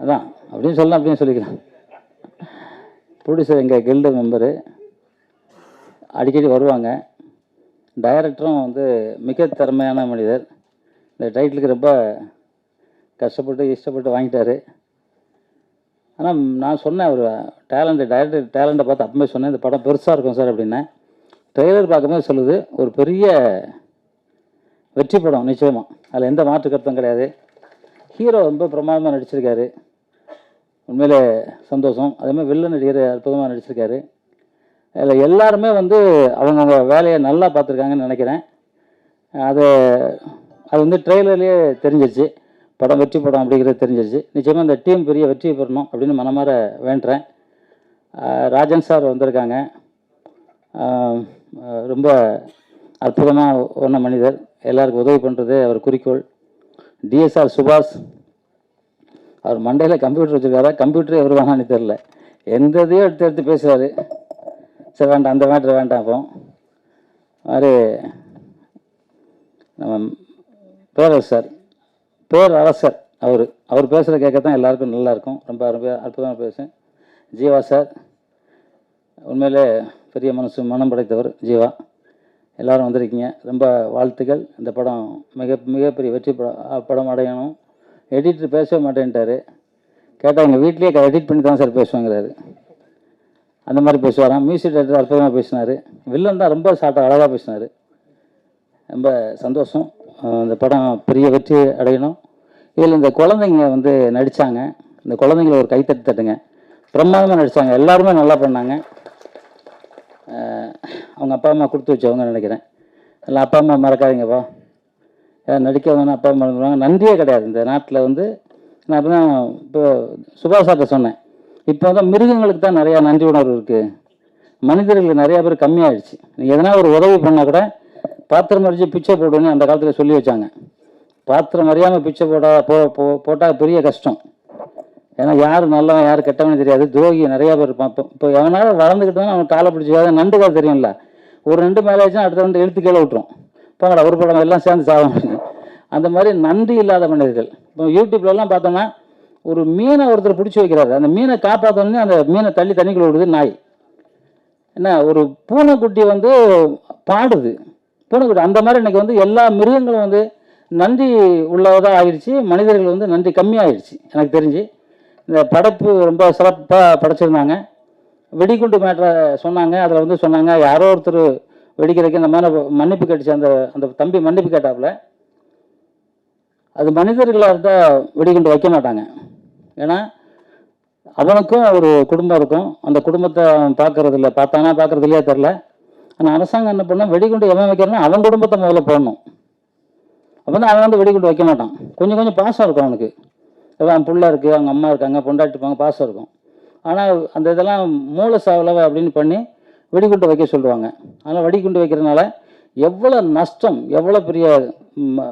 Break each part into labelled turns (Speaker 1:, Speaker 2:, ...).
Speaker 1: அதான் அப்படின்னு சொல்லலாம் அப்படின்னு சொல்லிக்கலாம் ப்ரொடியூசர் எங்கள் கில்டு மெம்பரு அடிக்கடி வருவாங்க. டைரக்டரும் வந்து மிக திறமையான மனிதர். இந்த டைட்டிலுக்கு ரொம்ப கஷ்டப்பட்டு இஷ்டப்பட்டு வாங்கிட்டார். ஆனால் நான் சொன்னேன் ஒரு டேலண்ட் டைரக்டர் டேலண்ட்டை பார்த்து அப்பவே சொன்னேன் இந்த படம் பெருசாக இருக்கும் சார் அப்படின்னா ட்ரெய்லர் பார்க்கும்போது சொல்லுது ஒரு பெரிய வெற்றி படம் நிச்சயமாக அதில் எந்த மாற்று கருத்தும் கிடையாது. ஹீரோ ரொம்ப பிரமாதமாக நடிச்சிருக்காரு. உண்மையிலே சந்தோஷம். அதேமாதிரி வில்ல நடிகர் அற்புதமாக நடிச்சிருக்காரு. அதில் எல்லாருமே வந்து அவங்கவுங்க வேலையை நல்லா பார்த்துருக்காங்கன்னு நினைக்கிறேன். அது அது வந்து ட்ரெய்லர்லேயே தெரிஞ்சிருச்சு. படம் வெற்றி படம் அப்படிங்கிறது தெரிஞ்சிருச்சு. நிச்சயமாக இந்த டீம் பெரிய வெற்றி பெறணும் அப்படின்னு மனமாற வேண்டுறேன். ராஜன் சார் வந்திருக்காங்க. ரொம்ப அற்புதமாக ஒன்ன மனிதர். எல்லாருக்கும் உதவி பண்ணுறது அவர் குறிக்கோள். டிஎஸ்ஆர் சுபாஷ். அவர் மண்டையில் கம்ப்யூட்டர் வச்சுருக்காரா? கம்ப்யூட்டரே எவர் வேணான்னு தெரில எந்த இதையும் எடுத்து எடுத்து பேசுவார் சரி வேண்டாம் அந்த மேட்ரு வேண்டாம் அப்போ. மாதிரி நம்ம பேரரசர் சார். பேரரசர் அவர். அவர் பேசுகிற கேட்க தான் எல்லாருக்கும் நல்லாயிருக்கும். ரொம்ப அருமையாக அற்புதமாக பேசும் ஜீவா சார். உண்மையிலே பெரிய மனசு மனம் படைத்தவர் ஜீவா. எல்லோரும் வந்திருக்கீங்க. ரொம்ப வாழ்த்துக்கள். இந்த படம் மிக மிகப்பெரிய வெற்றி படம் படம் அடையணும். எடிட்டர் பேசவே மாட்டேன்ட்டாரு. கேட்டால் அவங்க வீட்லேயே எடிட் பண்ணி தான் சார் பேசுவாங்கிறாரு. அந்த மாதிரி பேசுவாராம். மியூசிக் டைரக்டர் அற்புதமாக பேசினார். வில்லன் தான் ரொம்ப சாட்டாக அழகாக பேசினார். ரொம்ப சந்தோஷம். அந்த படம் பெரிய வெற்றி அடையணும். இதில் இந்த குழந்தைங்க வந்து நடித்தாங்க இந்த குழந்தைங்கள ஒரு கைத்தட்டு தட்டுங்க. பிரமாதமாக நடித்தாங்க எல்லாருமே நல்லா பண்ணாங்க. அவங்க அப்பா அம்மா கொடுத்து வச்சவங்க நினைக்கிறேன். எல்லாம் அப்பா அம்மா மறக்காதீங்கப்பா. நடிக்க நடிக்காதவங்க அப்பா அம்மா மறந்துடுவாங்க நன்றியே கிடையாது. இந்த நாட்டில் வந்து நான் அப்போ தான் இப்போ சுபாஷாட்ட சொன்னேன். இப்போ வந்து மிருகங்களுக்கு தான் நிறையா நன்றி உணர்வு இருக்குது மனிதர்களுக்கு நிறையா பேர் கம்மியாயிடுச்சு. நீ எதனா ஒரு உதவி பண்ணால் கூட பாத்திரம் அறிஞ்சு பிச்சை போடுன்னு அந்த காலத்தில் சொல்லி வச்சாங்க. பாத்திரம் அறியாமல் பிச்சை போட போ போ- போட்டால் பெரிய கஷ்டம். ஏன்னா யார் நல்லவன் யார் கெட்டவனு தெரியாது. துரோகி நிறையா பேர் இருப்பான். இப்போ இப்போ எவனால வளர்ந்துக்கிட்டு அவன் காலை பிடிச்சி நண்டு கால் தெரியும்ல. ஒரு ரெண்டு மேலே ஆச்சுன்னா அடுத்த ரெண்டு எழுத்து கீழே விட்டுரும். போங்கடா ஒரு படம் எல்லாம் சேர்ந்து சாதம் அந்த மாதிரி நன்றி இல்லாத மனிதர்கள். இப்போ யூடியூப்லலாம் பார்த்தோம்னா ஒரு மீனை ஒருத்தர் பிடிச்சி வைக்கிறாரு. அந்த மீனை காப்பாற்றணுன்னே அந்த மீனை தள்ளி தண்ணிக்குள்ள விடுது நாய். என்ன ஒரு பூனைக்குட்டி வந்து பாடுது. பூனைக்குட்டி அந்த மாதிரி இன்னைக்கு வந்து எல்லா மிருகங்களும் வந்து நன்றி உள்ளதாக ஆயிடுச்சு மனிதர்கள் வந்து நன்றி கம்மியாயிடுச்சு எனக்கு தெரிஞ்சு. இந்த படைப்பு ரொம்ப சிறப்பாக படைச்சிருந்தாங்க. வெடிகுண்டு மேட்டரை சொன்னாங்க. அதில் வந்து சொன்னாங்க யாரோ ஒருத்தர் வெடிக்கிறதுக்கு இந்த மாதிரி மன்னிப்பு கேட்டுச்சு அந்த அந்த தம்பி மன்னிப்பு கேட்டாப்புல. அது மனிதர்களாக இருந்தால் வெடிகுண்டு வைக்க மாட்டாங்க. ஏன்னா அவனுக்கும் ஒரு குடும்பம் இருக்கும். அந்த குடும்பத்தை பார்க்கறது இல்லை. பார்த்தானா பார்க்கறது இல்லையா தெரில ஆனால் அரசாங்கம் என்ன பண்ணால் வெடிகுண்டு எவன் வைக்கிறனா அவன் குடும்பத்தை முதல்ல போடணும். அப்போ தான் அவன் வந்து வெடிகுண்டு வைக்க மாட்டான். கொஞ்சம் கொஞ்சம் பாசம் இருக்கும் அவனுக்கு. அவன் பிள்ளை இருக்குது அவங்க அம்மா இருக்காங்க பொண்டாட்டிப்பாங்க பாசம் இருக்கும். ஆனால் அந்த இதெல்லாம் மூளை சாவலவை அப்படின்னு பண்ணி வெடிகுண்டு வைக்க சொல்லுவாங்க. அதனால் வெடிகுண்டு வைக்கிறதுனால எவ்வளோ நஷ்டம் எவ்வளோ பெரிய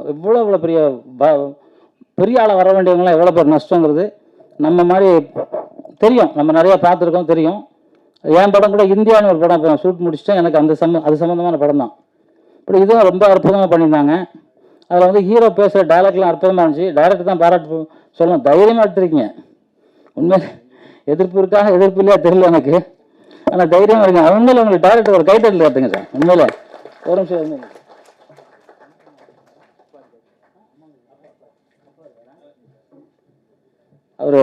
Speaker 1: எவ்வளோ எவ்வளோ பெரிய ப- பெரிய ஆளை வர வேண்டியவங்களாம் எவ்வளோ பெரிய நஷ்டங்கிறது நம்ம மாதிரி தெரியும். நம்ம நிறையா பார்த்துருக்கோம் தெரியும். என் படம் கூட இந்தியான்னு ஒரு படம் இப்போ ஷூட் முடிச்சுட்டேன். எனக்கு அந்த சம்ம அது சம்மந்தமான படம் தான். இப்படி இதுவும் ரொம்ப அற்புதமாக பண்ணியிருந்தாங்க. அதில் வந்து ஹீரோ பேசுகிற டைலாக்லாம் அற்புதமாக இருந்துச்சு. டைரக்டர் தான் பாராட்டு சொல்லணும். தைரியமாக எடுத்துருக்கீங்க. உண்மையிலே எதிர்ப்பு இருக்கா எதிர்ப்பு இல்லையா தெரியல எனக்கு. ஆனால் தைரியம் இருங்க. உண்மையில உங்களுக்கு டைரக்டர் ஒரு கைத்தட்டல் காட்டுங்க சார். உண்மையில. ஒரு நிமிஷம் அவர்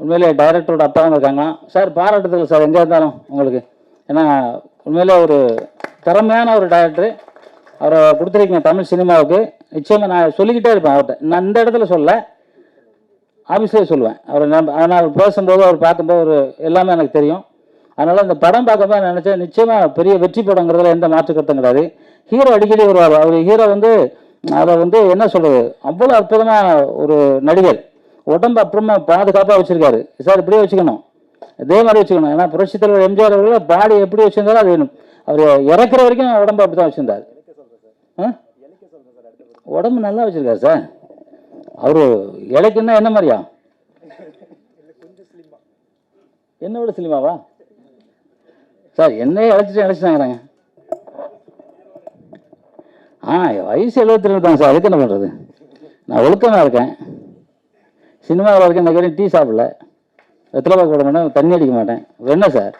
Speaker 1: உண்மையிலே டைரக்டரோட அப்பாவும் இருக்காங்க சார் பாராட்டுதல் சார் எங்கே இருந்தாலும் உங்களுக்கு. ஏன்னா உண்மையிலே ஒரு திறமையான ஒரு டைரக்டர் அவரை கொடுத்துருக்கீங்க தமிழ் சினிமாவுக்கு. நிச்சயமாக நான் சொல்லிக்கிட்டே இருப்பேன் அவர்கிட்ட. நான் இந்த இடத்துல சொல்ல ஆஃபீஸ்லேயே சொல்லுவேன். அவர் நான் ஆனால் பேசும்போது அவர் பார்க்கும்போது ஒரு எல்லாமே எனக்கு தெரியும். அதனால் இந்த படம் பார்க்கும்போது நான் நினச்சேன் நிச்சயமாக பெரிய வெற்றி படங்கிறதுல எந்த மாற்று கருத்தும் கிடையாது. ஹீரோ அடிக்கடி வருவார். அவர் ஹீரோ வந்து அதை வந்து என்ன சொல்கிறது அவ்வளோ அற்புதமாக ஒரு நடிகர். உடம்பு அப்புறமா பாதுகாப்பாக வச்சுருக்காரு. சார் இப்படியே வச்சுக்கணும். இதே மாதிரி வச்சுக்கணும். ஏன்னா புரட்சி தலைவர் எம்ஜிஆர் அவர்கள் பாடி எப்படி வச்சுருந்தாலும் அது வேணும். அவர் இறக்குற வரைக்கும் உடம்பு அப்படி தான் வச்சுருந்தார். ஆ? உடம்பு நல்லா வச்சுருக்காரு சார். அவரு இலைக்குன்னா என்ன மாதிரியா? என்ன விட சிலிமாவா சார் என்னையே அழைச்சிட்டு அழைச்சிட்டாங்கிறாங்க ஆ வயசு எழுபத்தி ரெண்டு தான் சார். அதுக்கு என்ன பண்ணுறது நான் ஒழுக்கமாக இருக்கேன். சினிமாவில் இருக்கேன் நான் டீ சாப்பிடல. வெத்தலை பார்க்க விட மாட்டேன் தண்ணி அடிக்க மாட்டேன். என்ன சார்?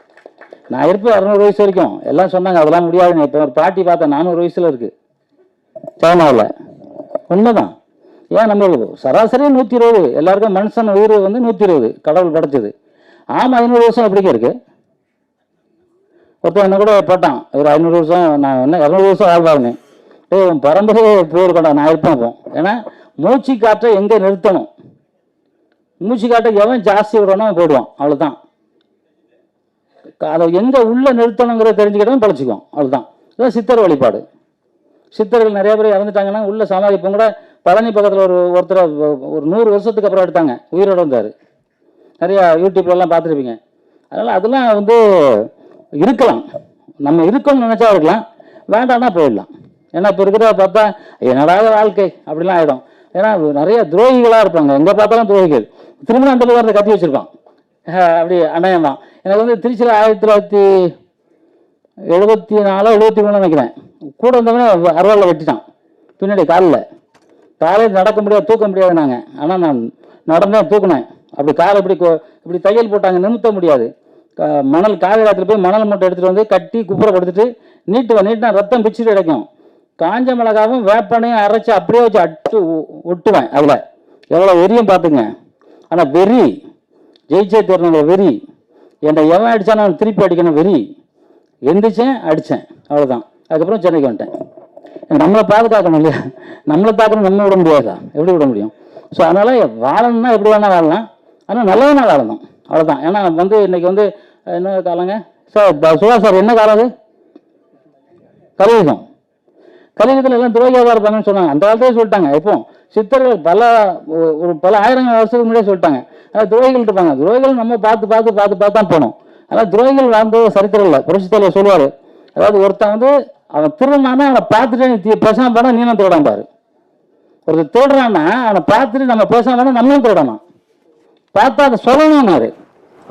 Speaker 1: நான் இருப்பேன் அறுநூறு வயசு வரைக்கும். எல்லாம் சொன்னாங்க அதெல்லாம் முடியாதுன்னு இப்போ ஒரு பாட்டி பார்த்தேன் நானூறு வயசில் இருக்குது சைனாவில் உண்மைதான். ஏன் நம்மளுக்கு சராசரி நூற்றி இருபது எல்லாருக்கும் மனுஷன் உயிர் வந்து நூற்றி இருபது கடவுள் படைச்சது. ஆமாம் ஐநூறு வருஷம் எப்படிங்க இருக்கு? ஒருத்தன் என்ன கூட போட்டான். ஒரு ஐநூறு வருஷம் நான் என்ன இரநூறு வருஷம் வாழ்வாருங்க டேய் உன் பரம்பரையே போயிருக்கடா நான் இருப்பேன் அப்போ. ஏன்னா மூச்சு காற்றை எங்கே நிறுத்தணும்? மூச்சு காற்றை எவன் ஜாஸ்தி விடணும் போயிடுவான் போடுவான். அவ்வளோதான் அதை எங்கே உள்ள நிறுத்தணுங்கிறத தெரிஞ்சுக்கிட்டவன் பழச்சிக்குவான். அவ்வளோதான் இதுதான் சித்தர் வழிபாடு. சித்தர்கள் நிறைய பேர் இறந்துட்டாங்கன்னா உள்ள சமாதி இப்போ கூட பழனி பக்கத்தில் ஒரு ஒருத்தர் ஒரு நூறு வருஷத்துக்கு அப்புறம் எடுத்தாங்க. உயிரோட இருந்தார் நிறையா யூடியூப்லலாம் பார்த்துருப்பீங்க. அதனால் அதெல்லாம் வந்து இருக்கலாம். நம்ம இருக்கணும்னு நினச்சா இருக்கலாம். வேண்டாம்னா போயிடலாம். ஏன்னா இப்போ இருக்கிறத பார்த்தா என்னடா வாழ்க்கை? அப்படிலாம் ஆகிடும் ஏன்னா நிறைய துரோகிகளாக இருப்பாங்க. எங்கே பார்த்தாலும் துரோகிகள். திரும்ப அந்த பக்கம் கத்தி வச்சுருப்பான். அப்படி அண்ணன் தான். எனக்கு வந்து திருச்சியில் ஆயிரத்தி தொள்ளாயிரத்தி எழுபத்தி நாலோ எழுபத்தி மூணு நினைக்கிறேன். கூட வந்தவனே அறுவாளில் வெட்டிட்டான். பின்னாடி காலில். காலையில் நடக்க முடியாது தூக்க முடியாது நாங்கள் ஆனால் நான் நடந்தேன் தூக்குனேன். அப்படி காலை இப்படி இப்படி தையல் போட்டாங்க நிமித்த முடியாது. மணல் காவிரி போய் மணல் மூட்டை எடுத்துகிட்டு வந்து கட்டி குப்புற படுத்துட்டு நீட்டுவேன் நீட்டினா ரத்தம் பிச்சுட்டு கிடைக்கும். காஞ்ச மிளகாவும் வேப்பனையும் அரைச்சி அப்படியே வச்சு அட்டு ஒட்டுவேன் அதில். எவ்வளோ வெறியும் பார்த்துங்க. ஆனால் வெறி ஜெயிச்சே தரணுங்க வெறி. என்னை எவன் அடித்தா நான் திருப்பி அடிக்கணும் வெறி. எந்திரிச்சேன் அடித்தேன் அவ்வளோதான் அதுக்கப்புறம் சென்னைக்கு வந்துட்டேன். நம்மளை பாதுகாக்கணும் இல்லையா? நம்மளை பார்க்கணும் நம்ம விட முடியாதா? எப்படி விட முடியும்? ஸோ அதனால் வாழணும்னா எப்படி வேணால் வாழலாம். ஆனால் நல்லவனா வாழணும். அவ்வளோதான் ஏன்னா வந்து இன்னைக்கு வந்து என்ன காலங்க? சார் சுபாஷ் சார் என்ன காலம் அது? கலியுகம். கலியுகத்தில் எல்லாம் துரோகியாக இருப்பாங்கன்னு சொன்னாங்க. அந்த காலத்திலே சொல்லிட்டாங்க. இப்போ சித்தர்கள் பல ஒரு பல ஆயிரம் வருஷத்துக்கு முன்னாடியே சொல்லிட்டாங்க. அதாவது துரோகிகள் இருப்பாங்க. துரோகிகள் நம்ம பார்த்து பார்த்து பார்த்து பார்த்து தான் போகணும். ஆனால் துரோகிகள் வாழ்ந்தது சரித்திரம் இல்லை. புரட்சி தலைவர் சொல்லுவார். அதாவது ஒருத்தன் வந்து அவன் திருடனானா அவனை பார்த்துட்டு பேசாம வேணா நீனும் திருடான் பாரு. ஒருத்தர் திருடுறான்னா அவனை பார்த்துட்டு நம்ம பேசாம வேணா நம்மளும் திருடணும். பார்த்தா அதை சொல்லணும்னாரு.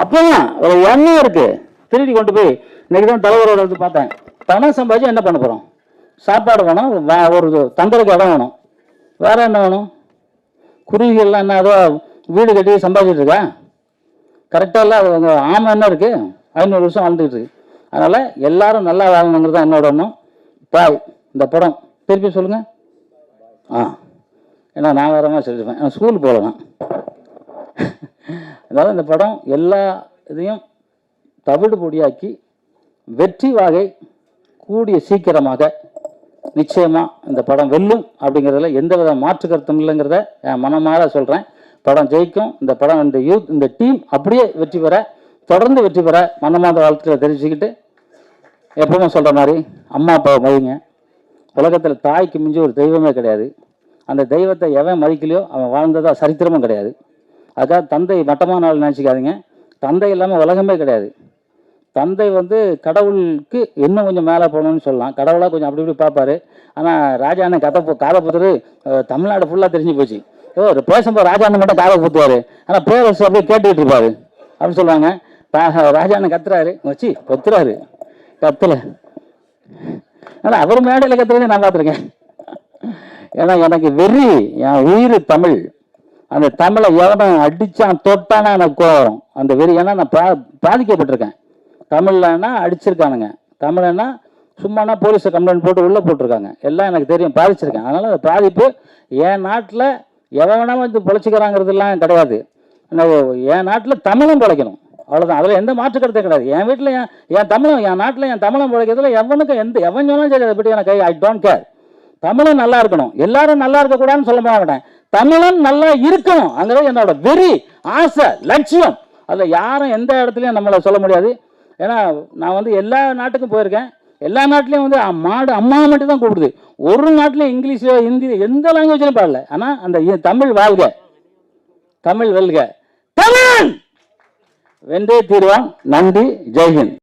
Speaker 1: அப்போதான் ஒரு எண்ணம் இருக்கு. திருடி கொண்டு போய் இன்னைக்கு தான் தலைவரோட வந்து பார்த்தேன். பணம் சம்பாதிச்சு என்ன பண்ண போகிறோம் சாப்பாடு வேணும் ஒரு தங்குறதுக்கு இடம் வேணும். வேற என்ன வேணும்? குருவிகள்லாம் என்ன ஏதோ வீடு கட்டி சம்பாதிச்சிட்டு இருக்கா? கரெக்டாக இல்லை ஆமாம் என்ன இருக்குது ஐநூறு வருஷம் வாழ்ந்துட்டு இருக்கு. அதனால் எல்லாரும் நல்லா வாழணுங்கிறது தான் என்னோட எண்ணம். பாய் இந்த படம். திருப்பி சொல்லுங்கள் ஆ. ஏன்னா நான் வேறமாக மாதிரி சொல்லியிருப்பேன் நான் ஸ்கூல் போகலாம் அதாவது இந்த படம் எல்லா இதையும் தவிடு பொடியாக்கி வெற்றி வாகை கூடிய சீக்கிரமாக நிச்சயமாக இந்த படம் வெல்லும் அப்படிங்கிறதுல எந்த வித மாற்று கருத்தும் இல்லைங்கிறத என் மனமாற சொல்கிறேன் படம் ஜெயிக்கும். இந்த படம் இந்த யூத் இந்த டீம் அப்படியே வெற்றி பெற தொடர்ந்து வெற்றி பெற மனமாத வாழ்த்துக்களை தெரிவிச்சுக்கிட்டு எப்பவும் சொல்கிற மாதிரி அம்மா அப்பாவை மதிங்க. உலகத்தில் தாய்க்கு மிஞ்சி ஒரு தெய்வமே கிடையாது. அந்த தெய்வத்தை எவன் மதிக்கலையோ அவன் வாழ்ந்ததா சரித்திரமும் கிடையாது. அதுக்காக தந்தை மட்டமான நாள் நினச்சிக்காதீங்க. தந்தை இல்லாமல் உலகமே கிடையாது. தந்தை வந்து கடவுளுக்கு இன்னும் கொஞ்சம் மேலே போகணும்னு சொல்லலாம். கடவுளாக கொஞ்சம் அப்படி இப்படி பார்ப்பாரு. ஆனால் ராஜாண்ணன் கதை காதை புத்தர் தமிழ்நாடு ஃபுல்லாக தெரிஞ்சு போச்சு. ஓ ஒரு பேசும்போது ராஜாண்ணன் மட்டும் காதை புத்துவார் ஆனால் பேரரசு அப்படியே கேட்டுக்கிட்டு இருப்பாரு. அப்படின்னு சொல்லுவாங்க. ராஜாண்ண கத்துறாரு. வச்சு கொத்துறாரு. கத்துல. ஆனால் அவர் மேடையில் கத்துறதே நான் பார்த்துருக்கேன். ஏன்னா எனக்கு வெறி என் உயிர் தமிழ். அந்த தமிழை எவனும் அடித்தான் தொட்டானா எனக்கு கோவம் அந்த வெறி ஏன்னா நான் பா பாதிக்கப்பட்டிருக்கேன். தமிழ்லன்னா அடிச்சிருக்கானுங்க. தமிழன்னா சும்மானா போலீஸை கம்ப்ளைண்ட் போட்டு உள்ளே போட்டிருக்காங்க. எல்லாம் எனக்கு தெரியும் பாதிச்சிருக்கேன். அதனால் அந்த பாதிப்பு என் நாட்டில் எவன் வந்து பொழைச்சிக்கிறாங்கிறதுலாம் கிடையாது. என் நாட்டில் தமிழும் பிழைக்கணும். அவ்வளோதான் அதில் எந்த மாற்று கருத்தும் கிடையாது. என் வீட்டில் என் என் தமிழன் என் நாட்டில் என் தமிழன் பிழைக்கிறதுல எவனுக்கும் எந்த எவன் சொன்னாலும் சரி அதை பற்றி எனக்கு ஐ டோன்ட் கேர் தமிழும் நல்லா இருக்கணும். எல்லாரும் நல்லா இருக்கக்கூடாதுன்னு சொல்ல மாட்டேன். தமிழன் நல்லா இருக்கணும். அங்கே என்னோட வெறி ஆசை லட்சியம். அதில் யாரும் எந்த இடத்துலையும் நம்மளை சொல்ல முடியாது. ஏன்னா நான் வந்து எல்லா நாட்டுக்கும் போயிருக்கேன். எல்லா நாட்டிலையும் வந்து மாடு அம்மா மட்டும் தான் கூப்பிடுது. ஒரு நாட்டிலையும் இங்கிலீஷோ ஹிந்தி எந்த லாங்குவேஜ்லையும் பாடல ஆனால் அந்த தமிழ் வாழ்க. தமிழ் வெல்க. தமிழ் வென்றே தீர்வான். நன்றி. ஜெய்ஹிந்த்.